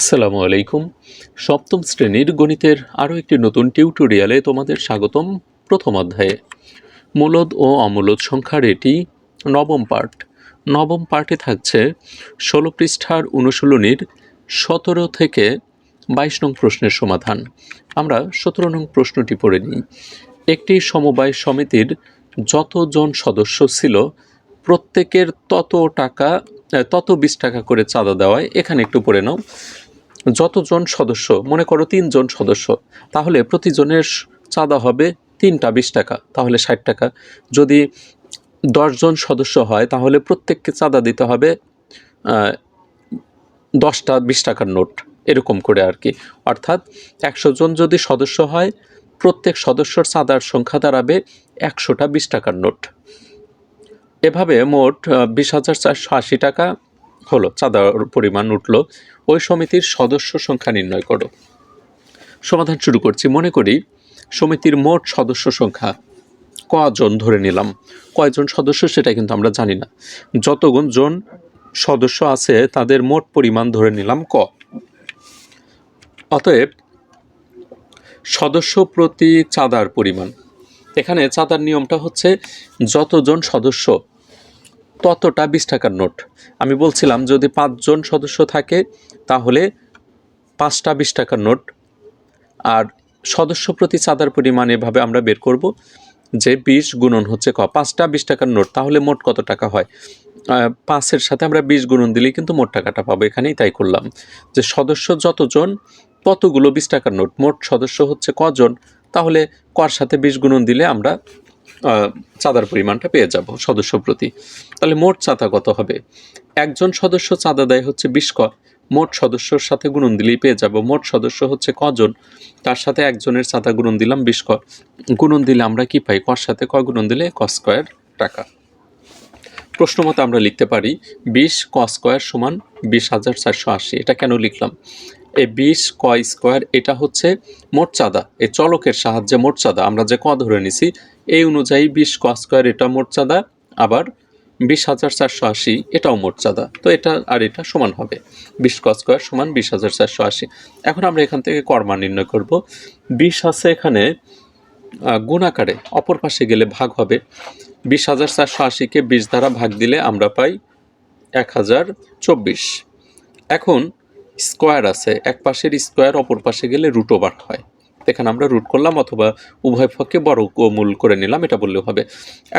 আসসালামু আলাইকুম। সপ্তম শ্রেণির গণিতের আরও একটি নতুন টিউটোরিয়ালে তোমাদের স্বাগতম প্রথম অধ্যায়ে। মূলদ ও অমূলদ সংখ্যার এটি নবম পার্ট নবম পার্টে থাকছে ষোলো পৃষ্ঠার অনুশীলনীর সতেরো থেকে বাইশ নং প্রশ্নের সমাধান। আমরা সতেরো নং প্রশ্নটি পড়ে নিই। একটি সমবায় সমিতির যতজন সদস্য ছিল, প্রত্যেকের তত টাকা, তত বিশ টাকা করে চাঁদা দেওয়ায় এখানে একটু পড়ে নাও। যতজন সদস্য, মনে করো তিনজন সদস্য, তাহলে প্রতিজনের চাঁদা হবে তিনটা, বিশ টাকা, তাহলে ষাট টাকা। যদি দশজন সদস্য হয়, তাহলে প্রত্যেককে চাঁদা দিতে হবে দশটা, বিশ টাকার নোট, এরকম করে আর কি। অর্থাৎ একশো জন যদি সদস্য হয়, প্রত্যেক সদস্যর চাঁদার সংখ্যা দাঁড়াবে একশোটা, বিশ টাকার নোট। এভাবে মোট বিশ হাজার চারশো আশি টাকা হলো, চাঁদার পরিমাণ উঠল। ওই সমিতির সদস্য সংখ্যা নির্ণয় করো। সমাধান শুরু করছি। মনে করি সমিতির মোট সদস্য সংখ্যা কজন ধরে নিলাম? কয়জন সদস্য সেটা কিন্তু আমরা জানি না। যতগুণ জন সদস্য আছে তাদের মোট পরিমাণ ধরে নিলাম ক। অতএব সদস্য প্রতি চাঁদার পরিমাণ। এখানে চাঁদার নিয়মটা হচ্ছে যতজন সদস্য ততটা বিশ টাকার নোট। আমি বলছিলাম, যদি পাঁচজন সদস্য থাকে, তাহলে পাঁচটা বিশ টাকার নোট। আর সদস্য প্রতি চাঁদার পরিমাণ এভাবে আমরা বের করব, যে বিশ গুণন হচ্ছে ক। পাঁচটা বিশ টাকার নোট, তাহলে মোট কত টাকা হয়? পাঁচের সাথে আমরা বিশ গুণন দিলেই কিন্তু মোট টাকাটা পাবো। এখানেই তাই করলাম। যে সদস্য যতজন, ততগুলো বিশ টাকার নোট। মোট সদস্য হচ্ছে কজন? তাহলে কর সাথে বিশ গুণন দিলে আমরা চাঁদার পরিমাণটা পেয়ে যাব সদস্য প্রতি। তাহলে মোট চাঁদা কত হবে? একজন সদস্য চাঁদা দেয় হচ্ছে বিশ ক মোট সদস্যর সাথে গুণন দিলেই পেয়ে যাব। মোট সদস্য হচ্ছে কজন? তার সাথে একজনের চাঁদা গুণন দিলাম বিশ ক গুণন দিলে আমরা কি পাই? কর সাথে ক গুণন দিলে? ক স্কোয়ার টাকা। প্রশ্ন মতো আমরা লিখতে পারি, বিশ ক স্কোয়ার সমান বিশ হাজার চারশো আশি। এটা কেন লিখলাম? এই বিশ ক স্কোয়ার এটা হচ্ছে মোট চাঁদা। চলকের সাহায্যে মোট চাঁদা। আমরা যে ক ধরে নিছি এই অনুযায়ী বিশ ক স্কোয়ার এটা মোট চাঁদা। আবার বিশ হাজার চারশো আশি এটাও মোট চাঁদা। তো এটা আর এটা সমান হবে। বিশ ক স্কোয়ার সমান বিশ হাজার চারশো আশি। এখন আমরা এখান থেকে কর্মা নির্ণয় করব। বিশ আছে এখানে আহ, গুণ আকারে। অপর পাশে গেলে ভাগ হবে। বিশ হাজার চারশো আশিকে বিশ দ্বারা ভাগ দিলে আমরা পাই এক হাজার চব্বিশ। এখন স্কোয়ার আছে, এক পাশের স্কোয়ার, অপর পাশে গেলে রুট ওভার হয়। এখানে আমরা রুট করলাম অথবা উভয় পক্ষে বড় মূল করে নিলাম, এটা বললেও হবে।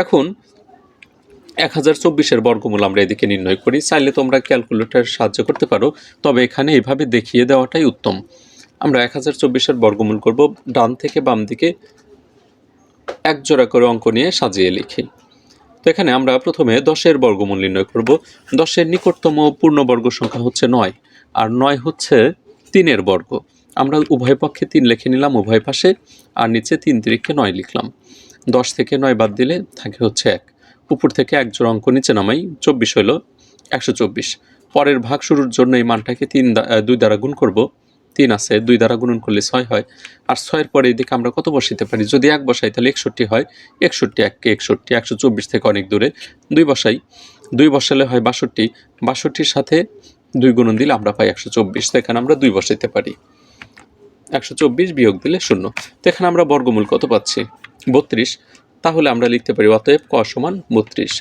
এখন এক হাজার চব্বিশের বর্গমূল আমরা এদিকে নির্ণয় করি। চাইলে তোমরা ক্যালকুলেটর সাহায্য করতে পারো, তবে এখানে এভাবে দেখিয়ে দেওয়াটাই উত্তম। আমরা এক হাজার চব্বিশের বর্গমূল করব, ডান থেকে বাম দিকে এক জোড়া করে অঙ্ক নিয়ে সাজিয়ে লিখি। তো এখানে আমরা প্রথমে দশের বর্গমূল নির্ণয় করব। দশের নিকটতম পূর্ণবর্গ সংখ্যা হচ্ছে নয়, আর নয় হচ্ছে তিনের বর্গ। আমরা উভয় পক্ষে তিন লিখে নিলাম উভয় পাশে, আর নিচে তিন তিরিখে নয় লিখলাম। দশ থেকে নয় বাদ দিলে থাকে হচ্ছে এক। উপর থেকে এক জোড়া অঙ্ক নিচে নামাই, চব্বিশ হলো একশো চব্বিশ। পরের ভাগ শুরুর জন্য এই মানটাকে তিন দুই দ্বারা গুণ করব। তিন আছে, দুই দ্বারা গুণন করলে ছয় হয়। আর ছয়ের পরে এদিকে আমরা কত বসাইতে পারি? যদি এক বসাই, তাহলে একষট্টি হয়। একষট্টি এককে একষট্টি, একশো চব্বিশ থেকে অনেক দূরে। দুই বসাই, দুই বসালে হয় বাষট্টি। বাষট্টির সাথে দুই গুণন দিলে আমরা পাই একশো চব্বিশ। তো এখানে আমরা দুই বসাইতে পারি। একশো চব্বিশ বিয়োগ দিলে শূন্য। তো এখানে আমরা বর্গমূল কত পাচ্ছি? বত্রিশ। তাহলে আমরা লিখতে পারি অতএব ক সমান বত্রিশ।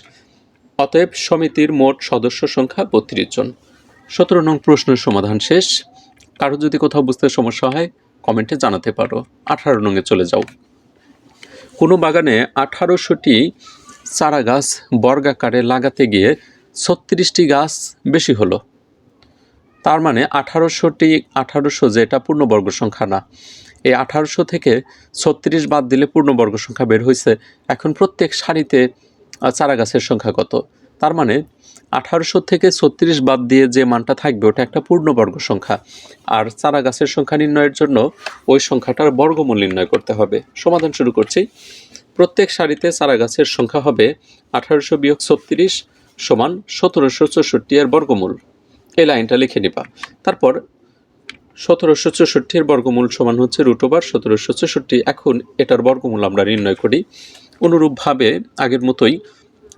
অতএব সমিতির মোট সদস্য সংখ্যা বত্রিশ জন। সতেরো নং প্রশ্নের সমাধান শেষ। কারও যদি কোথাও বুঝতে সমস্যা হয়, কমেন্টে জানাতে পারো। আঠারো নঙে চলে যাও। কোনো বাগানে আঠারোশোটি চারা গাছ বর্গাকারে লাগাতে গিয়ে ছত্রিশটি গাছ বেশি হলো। তার মানে আঠারোশোটি আঠারোশো যেটা পূর্ণবর্গ সংখ্যা না। এই আঠারোশো থেকে ছত্রিশ বাদ দিলে পূর্ণবর্গ সংখ্যা বের হয়েছে এখন প্রত্যেক সারিতে চারা গাছের সংখ্যা কত? তার মানে আঠারোশো থেকে ছত্রিশ বাদ দিয়ে যে মানটা থাকবে, ওটা একটা পূর্ণবর্গ সংখ্যা। আর চারা গাছের সংখ্যা নির্ণয়ের জন্য ওই সংখ্যাটার বর্গমূল নির্ণয় করতে হবে। সমাধান শুরু করছি। প্রত্যেক সারিতে চারা গাছের সংখ্যা হবে আঠারোশো বিয়োগ ছত্রিশ সমান সতেরোশো চৌষট্টি এর বর্গমূল। এই লাইনটা লিখে নিবা। তারপর সতেরোশো চৌষট্টির বর্গমূল সমান হচ্ছে রুট ওভার সতেরোশো চৌষট্টি। এখন এটার বর্গমূল আমরা নির্ণয় করি। অনুরূপভাবে আগের মতোই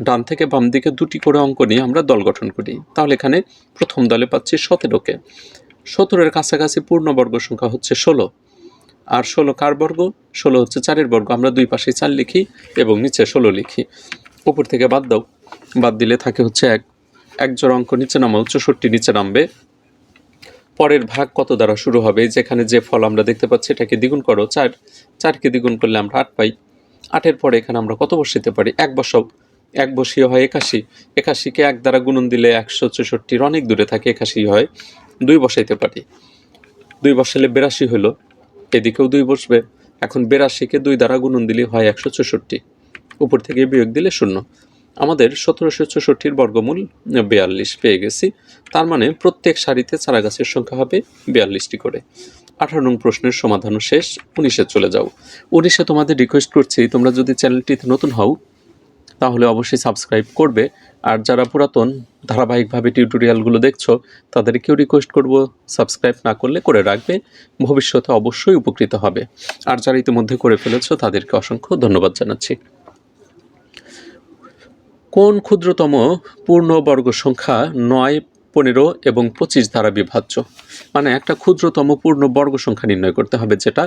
ডান থেকে বাম দিকে দুটি করে অঙ্ক নিয়ে আমরা দল গঠন করি। তাহলে এখানে প্রথম দলে পাচ্ছি সতেরোকে। সতেরোর কাছাকাছি পূর্ণবর্গ সংখ্যা হচ্ছে ষোলো। আর ষোলো কার বর্গ? ষোলো হচ্ছে চারের বর্গ। আমরা দুই পাশে চার লিখি এবং নিচে ষোলো লিখি। উপর থেকে বাদ দাও। বাদ দিলে থাকে হচ্ছে এক। এক জোড়া অঙ্ক নিচে নামাও, চৌষট্টি নিচে নামবে। পরের ভাগ কত দ্বারা শুরু হবে? যেখানে যে ফল আমরা দেখতে পাচ্ছি, এটাকে দ্বিগুণ করো। চার। চারকে দ্বিগুণ করলে আমরা আট পাই। আটের পরে এখানে আমরা কত বসাইতে পারি? এক বসাও। এক বসিয়ে হয় একাশি। একাশিকে এক দ্বারা গুণন দিলে একশো চৌষট্টির অনেক দূরে থাকে একাশি হয়। দুই বসাইতে পারি। দুই বসালে বেরাশি হলো এদিকেও দুই বসবে। এখন বেরাশিকে দুই দ্বারা গুণন দিলে হয় একশো চৌষট্টি। উপর থেকে বিয়োগ দিলে শূন্য। আমাদের সতেরোশো চৌষট্টির বর্গমূল বিয়াল্লিশ পেয়ে গেছি। তার মানে প্রত্যেক সারিতে চারা গাছের সংখ্যা হবে বিয়াল্লিশটি করে। আঠারো নং প্রশ্নের সমাধানও শেষ। উনিশে চলে যাও। উনিশে তোমাদের রিকোয়েস্ট করছি, তোমরা যদি চ্যানেলটিতে নতুন হও তাহলে অবশ্যই সাবস্ক্রাইব করবে। আর যারা পুরাতন ধারাবাহিকভাবে টিউটোরিয়ালগুলো দেখছ, তাদেরকেও রিকোয়েস্ট করব সাবস্ক্রাইব না করলে করে রাখবে, ভবিষ্যতে অবশ্যই উপকৃত হবে। আর যারা ইতিমধ্যে করে ফেলেছো, তাদেরকে অসংখ্য ধন্যবাদ জানাচ্ছি। কোন ক্ষুদ্রতম পূর্ণবর্গ সংখ্যা নয় পনেরো এবং পঁচিশ দ্বারা বিভাজ্য। মানে একটা ক্ষুদ্রতম পূর্ণ বর্গ সংখ্যা নির্ণয় করতে হবে যেটা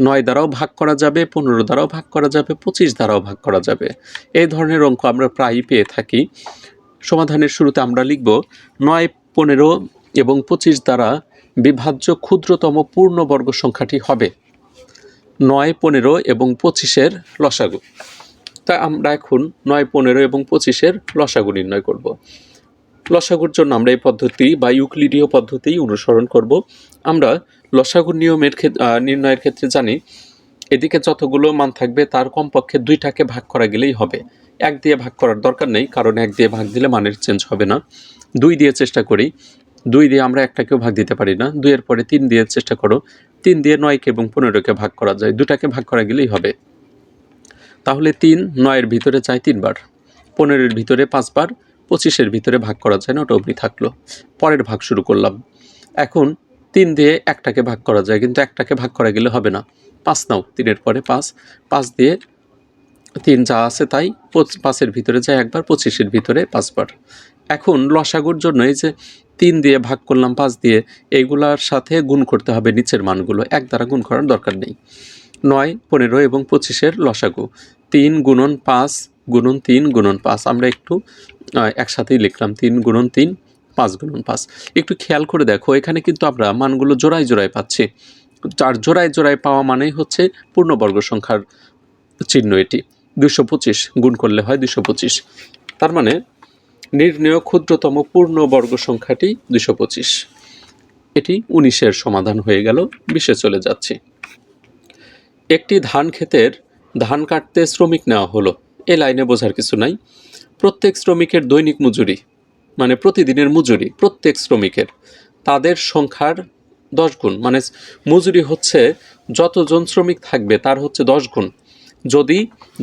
নয় দ্বারাও ভাগ করা যাবে, পনেরো দ্বারাও ভাগ করা যাবে, পঁচিশ দ্বারাও ভাগ করা যাবে। এই ধরনের অঙ্ক আমরা প্রায়ই পেয়ে থাকি। সমাধানের শুরুতে আমরা লিখব, নয়, পনেরো এবং পঁচিশ দ্বারা বিভাজ্য ক্ষুদ্রতম পূর্ণবর্গ সংখ্যাটি হবে। নয়, পনেরো এবং পঁচিশের লসাগু। তা আমরা এখন নয়, পনেরো এবং পঁচিশের লসাগু নির্ণয় করব। লসাগুর জন্য আমরা এই পদ্ধতি বা ইউক্লিডীয় পদ্ধতি অনুসরণ করব। আমরা লসাগুর নিয়মের নির্ণয়ের ক্ষেত্রে জানি, এদিকে যতগুলো মান থাকবে তার কমপক্ষে দুইটাকে ভাগ করা গেলেই হবে। এক দিয়ে ভাগ করার দরকার নেই, কারণ এক দিয়ে ভাগ দিলে মানের চেঞ্জ হবে না। দুই দিয়ে চেষ্টা করি, দুই দিয়ে আমরা একটাকেও ভাগ দিতে পারি না। দুইয়ের পরে তিন দিয়ে চেষ্টা করো, তিন দিয়ে নয়কে এবং পনেরোকে ভাগ করা যায়, দুটাকে ভাগ করা গেলেই হবে। তাহলে তিন, নয়ের ভিতরে যায় তিনবার, পনেরোর ভিতরে পাঁচবার পঁচিশের ভিতরে ভাগ করা যায় না, ওটা অবধি থাকল। পরের ভাগ শুরু করলাম। এখন তিন দিয়ে একটাকে ভাগ করা যায়, কিন্তু একটাকে ভাগ করা গেলে হবে না। পাঁচ নাও, তিনের পরে পাঁচ। পাঁচ দিয়ে তিন যা আছে তাই পাঁচের ভিতরে যায় একবার, পঁচিশের ভিতরে পাঁচবার। এখন লসাগুর জন্য এই যে তিন দিয়ে ভাগ করলাম পাঁচ দিয়ে, এইগুলার সাথে গুণ করতে হবে নিচের মানগুলো। এক দ্বারা গুণ করার দরকার নেই। নয়, পনেরো এবং পঁচিশের লসাগু। তিন গুণন পাঁচ, গুণন তিন, গুণন পাঁচ। আমরা একটু একসাথেই লিখলাম, তিন গুণন তিন, পাঁচ গুণন পাঁচ। একটু খেয়াল করে দেখো, এখানে কিন্তু আমরা মানগুলো জোড়ায় জোড়ায় পাচ্ছি। আর জোড়ায় জোড়ায় পাওয়া মানেই হচ্ছে পূর্ণবর্গ সংখ্যার চিহ্ন এটি। দুশো পঁচিশ গুণ করলে হয় দুশো পঁচিশ। তার মানে নির্ণেয় ক্ষুদ্রতম পূর্ণবর্গ সংখ্যাটি দুশো পঁচিশ। এটি উনিশের সমাধান হয়ে গেল, বিশে চলে যাচ্ছে। একটি ধান ক্ষেতের ধান কাটতে শ্রমিক নেওয়া হলো। এ লাইনে বোঝার কিছু নাই। প্রত্যেক শ্রমিকের দৈনিক মজুরি মানে প্রতিদিনের মজুরি, প্রত্যেক শ্রমিকের, তাদের সংখ্যার দশ গুণ। মানে মজুরি হচ্ছে যতজন শ্রমিক থাকবে তার হচ্ছে দশ গুণ। যদি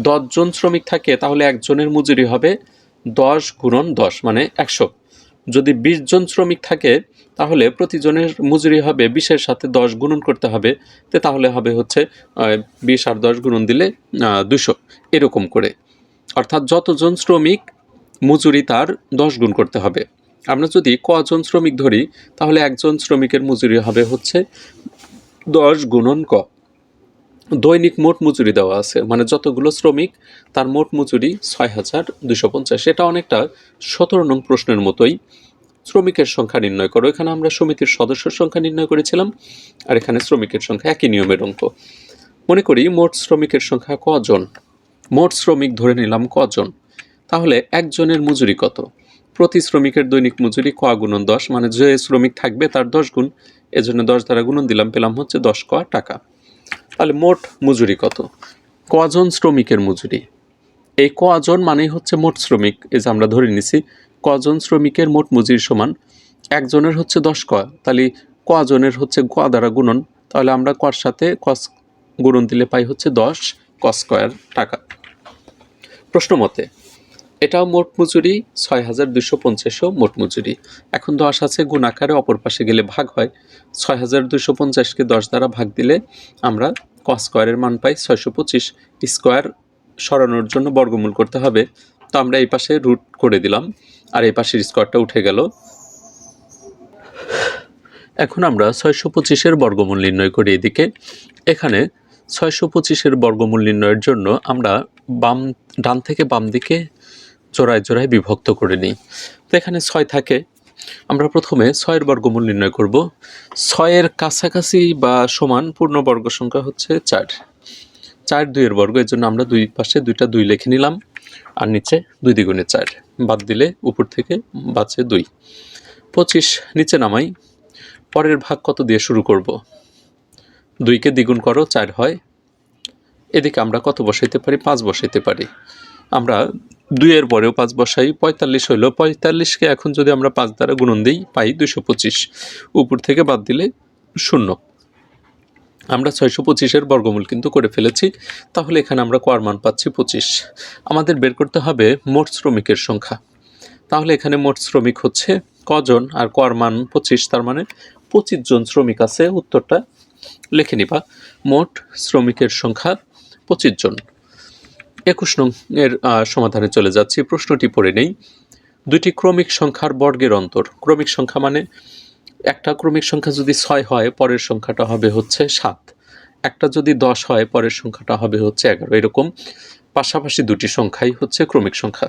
দশজন শ্রমিক থাকে তাহলে একজনের মজুরি হবে দশ গুণন দশ মানে একশো। যদি বিশ জন শ্রমিক থাকে তাহলে প্রতিজনের মজুরি হবে বিশের সাথে দশ গুণন করতে হবে, তে তাহলে হবে হচ্ছে বিশ আর দশ গুণন দিলে দুশো। এরকম করে। অর্থাৎ যতজন শ্রমিক মজুরি তার দশ গুণ করতে হবে। আমরা যদি কজন শ্রমিক ধরি, তাহলে একজন শ্রমিকের মজুরি হবে হচ্ছে দশ গুণন ক। দৈনিক মোট মজুরি দেওয়া আছে মানে যতগুলো শ্রমিক, তার মোট মজুরি ছয় হাজার দুশো পঞ্চাশ। এটা অনেকটা সতেরো নং প্রশ্নের মতোই। শ্রমিকের সংখ্যা নির্ণয় করো। এখানে আমরা সমিতির সদস্যের সংখ্যা নির্ণয় করেছিলাম, আর এখানে শ্রমিকের সংখ্যা একই নিয়মের অঙ্ক। মনে করি মোট শ্রমিকের সংখ্যা কজন? মোট শ্রমিক ধরে নিলাম কজন? তাহলে একজনের মজুরি কত? প্রতি শ্রমিকের দৈনিক মজুরি ক গুণন দশ মানে যে শ্রমিক থাকবে তার দশ গুণ, এজন্য দশ দ্বারা গুণন দিলাম, পেলাম হচ্ছে দশ ক টাকা। তাহলে মোট মজুরি কত? কজন শ্রমিকের মজুরি? এই কজন মানেই হচ্ছে মোট শ্রমিক, এই যে আমরা ধরে নিছি, কজন শ্রমিকের মোট মজুরি সমান, একজনের হচ্ছে দশ ক, তাহলে কজনের হচ্ছে ক দ্বারা গুণন, তাহলে আমরা কর সাথে কস গুণন দিলে পাই হচ্ছে দশ ক স্কোয়ার টাকা। প্রশ্ন মতে এটাও মোট মজুরি ছয় হাজার দুশো পঞ্চাশও মোট মজুরি। এখন দশ আছে, গুণ আকারে অপর পাশে গেলে ভাগ হয়। ছয় হাজার দুশো পঞ্চাশকে দশ দ্বারা ভাগ দিলে আমরা ক স্কোয়ারের মান পাই ছয়শো পঁচিশ। স্কোয়ার সরানোর জন্য বর্গমূল করতে হবে। তো আমরা এই পাশে রুট করে দিলাম। আর এই পাশের স্কোয়ারটা উঠে গেল। এখন আমরা ছয়শো পঁচিশের বর্গমূল নির্ণয় করি এদিকে। এখানে ছয়শো পঁচিশের বর্গমূল নির্ণয়ের জন্য আমরা বাম, ডান থেকে বাম দিকে জোড়ায় জোড়ায় বিভক্ত করে নিই। তো এখানে ছয় থাকে। আমরা প্রথমে ছয়ের বর্গমূল নির্ণয় করব। ছয়ের কাছাকাছি বা সমান পূর্ণবর্গ সংখ্যা হচ্ছে চার। চার দুইয়ের বর্গ, এর জন্য আমরা দুই পাশে দুইটা দুই লিখে নিলাম, আর নিচে দুই দ্বিগুণে চার। বাদ দিলে উপর থেকে বাঁচে দুই। পঁচিশ, নিচে নামাই। পরের ভাগ কত দিয়ে শুরু করব? দুইকে দ্বিগুণ করো, চার হয়। এদিকে আমরা কত বসাইতে পারি? পাঁচ বসাইতে পারি। আমরা দুইয়ের পরেও পাঁচ বসাই, পঁয়তাল্লিশ হইল। পঁয়তাল্লিশকে এখন যদি আমরা পাঁচ দ্বারা গুণন দিই, পাই দুইশো পঁচিশ। উপর থেকে বাদ দিলে শূন্য। আমরা ছয়শো পঁচিশের বর্গমূল কিন্তু করে ফেলেছি, তাহলে এখানে আমরা কোয়ার মান পাচ্ছি পঁচিশ। আমাদের বের করতে হবে মোট শ্রমিকের সংখ্যা। তাহলে এখানে মোট শ্রমিক হচ্ছে কজন আর কোয়ার মান পঁচিশ, তার মানে পঁচিশ জন শ্রমিক আছে, উত্তরটা লিখে নিবা। মোট শ্রমিকের সংখ্যা পঁচিশ জন। একুশ নং এর সমাধানে চলে যাচ্ছি। প্রশ্নটি পড়ে নেই। দুটি ক্রমিক সংখ্যার বর্গের অন্তর। ক্রমিক সংখ্যা মানে একটা ক্রমিক সংখ্যা যদি ছয় হয়, পরের সংখ্যাটা হবে হচ্ছে সাত। একটা যদি দশ হয়, পরের সংখ্যাটা হবে হচ্ছে এগারো। এরকম পাশাপাশি দুটি সংখ্যাই হচ্ছে ক্রমিক সংখ্যা।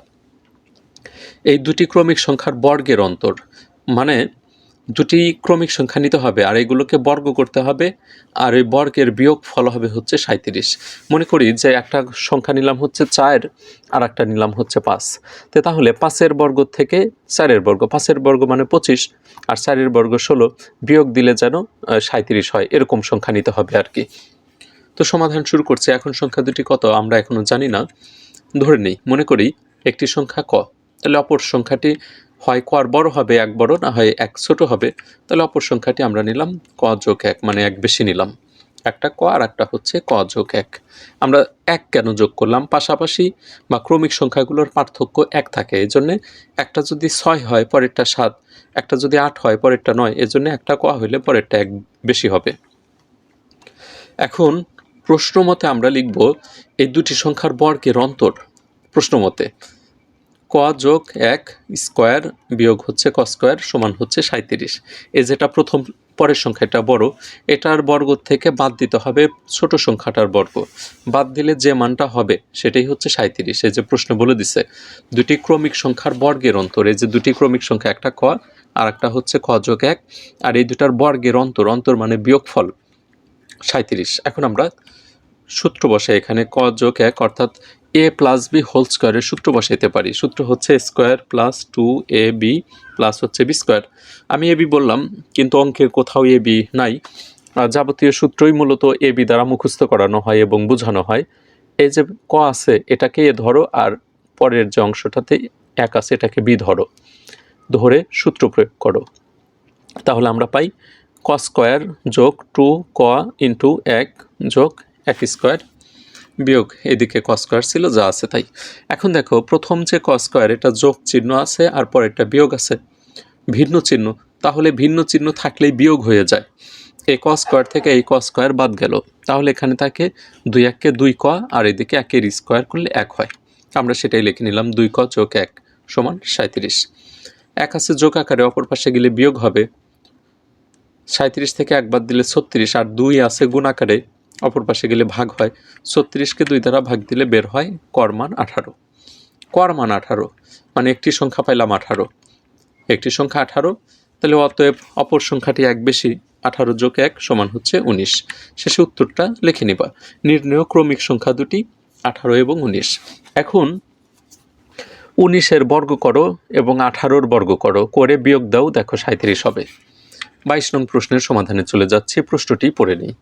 এই দুটি ক্রমিক সংখ্যার বর্গের অন্তর মানে দুটি ক্রমিক সংখ্যা নিতে হবে, আর এগুলোকে বর্গ করতে হবে, আর এই বর্গের বিয়োগ ফল হবে হচ্ছে সাঁত্রিশ মনে করি যে একটা সংখ্যা নিলাম হচ্ছে চার, আর একটা নিলাম হচ্ছে পাঁচ। তো তাহলে পাঁচের বর্গ থেকে চারের বর্গ, পাঁচের বর্গ মানে পঁচিশ, আর চারের বর্গ ষোলো, বিয়োগ দিলে যেন সাঁত্রিশ হয়, এরকম সংখ্যা নিতে হবে আর কি। তো সমাধান শুরু করছে, এখন সংখ্যা দুটি কত আমরা এখনও জানি না। ধরে নেই, মনে করি একটি সংখ্যা ক, তাহলে অপর সংখ্যাটি হয় ক আর বড় হবে, এক বড়, না হয় এক ছোট হবে, তাহলে অপর সংখ্যাটি আমরা নিলাম ক যোগ এক মানে এক বেশি নিলাম। একটা ক আর একটা হচ্ছে ক যোগ এক। আমরা এক কেন যোগ করলাম? পাশাপাশি বা ক্রমিক সংখ্যাগুলোর পার্থক্য এক থাকে এই জন্যে একটা যদি ছয় হয়, পরেরটা সাত, একটা যদি আট হয়, পরেরটা নয়, এজন্য একটা ক হইলে পরেরটা এক বেশি হবে। এখন প্রশ্ন মতে আমরা লিখব, এই দুটি সংখ্যার বর্গের অন্তর প্রশ্ন মতে। ক যোগ এক স্কোয়ার বিয়োগ হচ্ছে ক স্কোয়ার সমান হচ্ছে সাঁত্রিশ এ যেটা প্রথম পরের সংখ্যাটা বড়, এটার বর্গ থেকে বাদ দিতে হবে ছোট সংখ্যাটার বর্গ। বাদ দিলে যে মানটা হবে সেটাই হচ্ছে সাঁত্রিশ এই যে প্রশ্ন বলে দিছে, দুটি ক্রমিক সংখ্যার বর্গের অন্তর যে দুটি ক্রমিক সংখ্যা, একটা ক আর একটা হচ্ছে ক যোগ এক, আর এই দুটার বর্গের অন্তর অন্তর মানে বিয়োগফল সাঁত্রিশ এখন আমরা সূত্র বসাই এখানে ক যোগ এক, অর্থাৎ এ প্লাস বি হোল স্কোয়ারের সূত্র বসাইতে পারি। সূত্র হচ্ছে square plus two A B plus হচ্ছে বি স্কোয়ার আমি এ বি বললাম, কিন্তু অঙ্কের কোথাও এ বি নাই। যাবতীয় সূত্রই মূলত এ বি দ্বারা মুখস্থ করানো হয় এবং বোঝানো হয়। এই যে ক আছে, এটাকে এ ধরো, আর পরের যে অংশটাতে এক আছে, এটাকে বি ধরো। ধরে সূত্র প্রয়োগ করো। তাহলে আমরা পাই ক স্কোয়ার যোগ টু ক ইন্টু এক যোগ এক স্কোয়ার বিয়োগ, এদিকে ক ছিল, যা আছে তাই। এখন দেখো, প্রথম যে ক এটা যোগ চিহ্ন আছে আর পরেরটা বিয়োগ আছে। ভিন্ন চিহ্ন, তাহলে ভিন্ন চিহ্ন থাকলেই বিয়োগ হয়ে যায়। এই ক স্কোয়ার থেকে এই ক বাদ গেল। তাহলে এখানে থাকে দুই এককে দুই ক, আর এদিকে একের স্কোয়ার করলে এক হয়। আমরা সেটাই লিখে নিলাম, দুই ক যোগ এক সমান সাঁত্রিশ এক আছে যোগ আকারে, অপর পাশে গেলে বিয়োগ হবে। সাঁত্রিশ থেকে একবার দিলে ছত্রিশ, আর দুই আছে গুণ আকারে অপর পাশে গেলে ভাগ হয়। ছত্রিশকে দুই দ্বারা ভাগ দিলে বের হয় করমান আঠারো। করমান আঠারো মানে একটি সংখ্যা পাইলাম আঠারো। একটি সংখ্যা আঠারো, তাহলে অতএব অপর সংখ্যাটি এক বেশি, আঠারো যোগ এক সমান হচ্ছে উনিশ। শেষে উত্তরটা লিখে নিবা। নির্ণয় ক্রমিক সংখ্যা দুটি, আঠারো এবং উনিশ। এখন উনিশের বর্গ করো এবং আঠারোর বর্গ করো, করে বিয়োগ দাও, দেখো সাঁত্রিশ হবে। বাইশ নং প্রশ্নের সমাধানে চলে যাচ্ছে, প্রশ্নটি পড়ে নিই।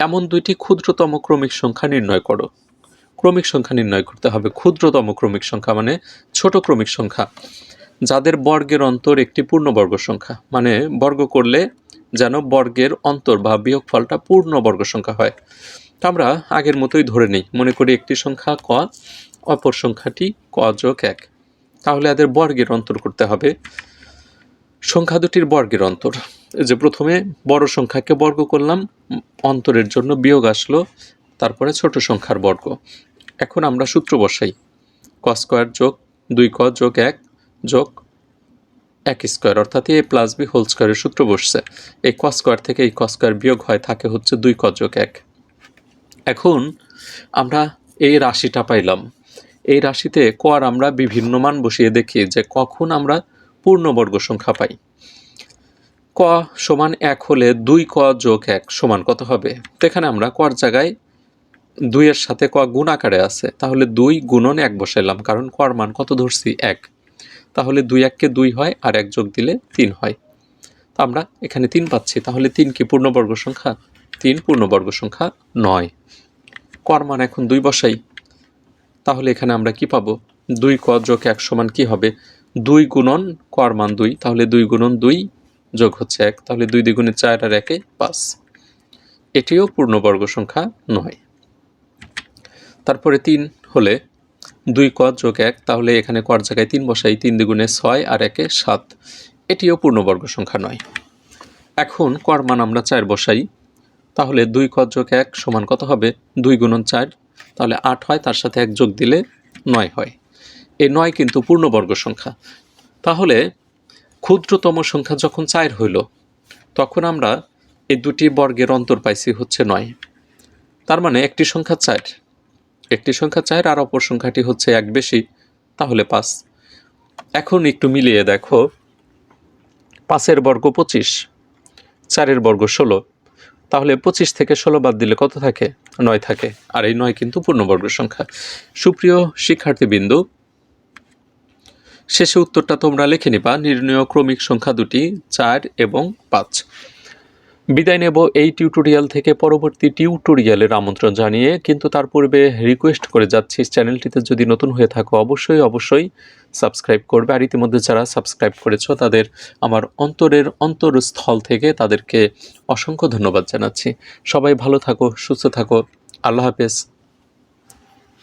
এমন দুইটি ক্ষুদ্রতম ক্রমিক সংখ্যা নির্ণয় করো। ক্রমিক সংখ্যা নির্ণয় করতে হবে। ক্ষুদ্রতম ক্রমিক সংখ্যা মানে ছোট ক্রমিক সংখ্যা, যাদের বর্গের অন্তর একটি পূর্ণবর্গ সংখ্যা। মানে বর্গ করলে যেন বর্গের অন্তর বা বিয়োগফলটা পূর্ণ বর্গ সংখ্যা হয়। তো আমরা আগের মতোই ধরে নিই। মনে করি একটি সংখ্যা ক, অপর সংখ্যাটি ক যোগ এক। তাহলে এদের বর্গের অন্তর করতে হবে। সংখ্যা দুটির বর্গের অন্তর। যে প্রথমে বড় সংখ্যাকে বর্গ করলাম, অন্তরের জন্য বিয়োগ আসলো, তারপরে ছোট সংখ্যার বর্গ। এখন আমরা সূত্র বসাই। ক স্কোয়ার যোগ দুই ক যোগ এক যোগ এক স্কোয়ার, অর্থাৎ এ প্লাস বি হোল স্কোয়ারের সূত্র বসছে। এই ক স্কোয়ার থেকে এই ক স্কোয়ার বিয়োগ হয়, থাকে হচ্ছে দুই ক যোগ এক। এখন আমরা এই রাশিটা পাইলাম। এই রাশিতে ক আর আমরা বিভিন্ন মান বসিয়ে দেখি যে কখন আমরা পূর্ণবর্গ সংখ্যা পাই। ক সমান এক হলে দুই ক যোগ এক সমান কত হবে? তো এখানে আমরা কর জায়গায় দুইয়ের সাথে ক গুণ আকারে আছে, তাহলে দুই গুণন এক বসাইলাম, কারণ কর মান কত ধরছি? এক। তাহলে দুই এককে দুই হয়, আর এক যোগ দিলে তিন হয়। তো আমরা এখানে তিন পাচ্ছি, তাহলে তিন কি পূর্ণবর্গ সংখ্যা? তিন পূর্ণবর্গ সংখ্যা নয়। কর মান এখন দুই বসাই, তাহলে এখানে আমরা কি পাবো? দুই ক যোগ এক সমান কি হবে? দুই গুণন কর মান দুই, তাহলে দুই গুণন দুই যোগ হচ্ছে এক, তাহলে দুই দ্বিগুণে চার আর একে পাঁচ। এটিও পূর্ণবর্গ সংখ্যা নয়। তারপরে তিন হলে দুই ক যোগ এক, তাহলে এখানে কর জায়গায় তিন বসাই তিন দ্বিগুণে ছয় আর একে সাত। এটিও পূর্ণবর্গ সংখ্যা নয়। এখন কর মান আমরা চার বসাই, তাহলে দুই ক যোগ এক সমান কত হবে? দুই গুণন চার, তাহলে আট হয়, তার সাথে এক যোগ দিলে নয় হয়। এই নয় কিন্তু পূর্ণবর্গ সংখ্যা। তাহলে ক্ষুদ্রতম সংখ্যা যখন চার হইল, তখন আমরা এই দুটি বর্গের অন্তর পাইছি হচ্ছে নয়। তার মানে একটি সংখ্যা চার। একটি সংখ্যা চার আর অপর সংখ্যাটি হচ্ছে এক বেশি, তাহলে পাঁচ। এখন একটু মিলিয়ে দেখো, পাঁচের বর্গ পঁচিশ, চারের বর্গ ষোলো। তাহলে পঁচিশ থেকে ষোলো বাদ দিলে কত থাকে? নয় থাকে। আর এই নয় কিন্তু পূর্ণবর্গ সংখ্যা। সুপ্রিয় শিক্ষার্থীবৃন্দু শেষে উত্তরটা তোমরা লিখে নিবা। নির্ণয় ক্রমিক সংখ্যা দুটি, চার এবং পাঁচ। বিদায় নেব এই টিউটোরিয়াল থেকে পরবর্তী টিউটোরিয়ালের আমন্ত্রণ জানিয়ে, কিন্তু তার পূর্বে রিকোয়েস্ট করে যাচ্ছি, চ্যানেলটিতে যদি নতুন হয়ে থাকো, অবশ্যই অবশ্যই সাবস্ক্রাইব করবে। আর ইতিমধ্যে যারা সাবস্ক্রাইব করেছ, তাদের আমার অন্তরের অন্তরস্থল থেকে তাদেরকে অসংখ্য ধন্যবাদ জানাচ্ছি। সবাই ভালো থাকো, সুস্থ থাকো। আল্লাহ হাফেজ।